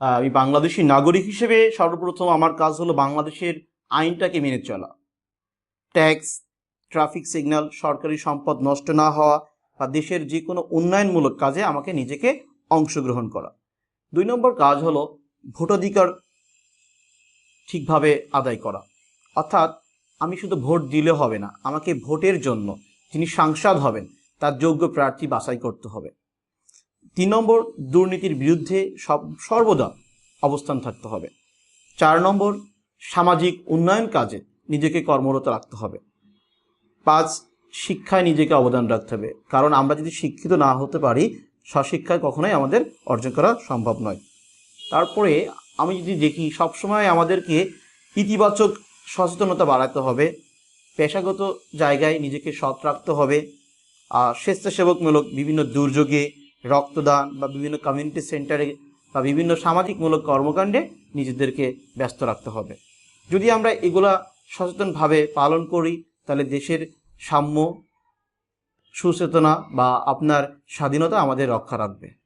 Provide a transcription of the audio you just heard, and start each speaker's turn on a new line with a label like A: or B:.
A: আমি বাংলাদেশি নাগরিক হিসেবে সর্বপ্রথম আমার কাজ হলো বাংলাদেশের আইনটাকে মেনে চলা। ট্যাক্স, ট্রাফিক সিগন্যাল, সরকারি সম্পদ নষ্ট না হওয়া বা দেশের যে কোনো উন্নয়নমূলক কাজে আমাকে নিজেকে অংশগ্রহণ করা। দুই নম্বর কাজ হলো ভোটাধিকার ঠিকভাবে আদায় করা। অর্থাৎ আমি শুধু ভোট দিলে হবে না, আমাকে ভোটের জন্য যিনি সাংসদ হবেন, তার যোগ্য প্রার্থী বাছাই করতে হবে। তিন নম্বর, দুর্নীতির বিরুদ্ধে সব, সর্বদা অবস্থান থাকতে হবে। চার নম্বর, সামাজিক উন্নয়ন কাজে নিজেকে কর্মরত রাখতে হবে। পাঁচ, শিক্ষায় নিজেকে অবদান রাখতে হবে। কারণ আমরা যদি শিক্ষিত না হতে পারি স্বশিক্ষায় কখনোই আমাদের অর্জন করা সম্ভব নয়। তারপরে আমি যদি দেখি, সবসময় আমাদেরকে ইতিবাচক সচেতনতা বাড়াতে হবে। পেশাগত জায়গায় নিজেকে সৎ রাখতে হবে। আর স্বেচ্ছাসেবকমূলক বিভিন্ন দুর্যোগে রক্তদান বা বিভিন্ন কমিউনিটি সেন্টারে বা বিভিন্ন সামাজিকমূলক কর্মকাণ্ডে নিজেদেরকে ব্যস্ত রাখতে হবে। যদি আমরা এগুলা সচেতনভাবে পালন করি, তাহলে দেশের সাম্য, সুচেতনা বা আপনার স্বাধীনতা আমাদের রক্ষা রাখবে।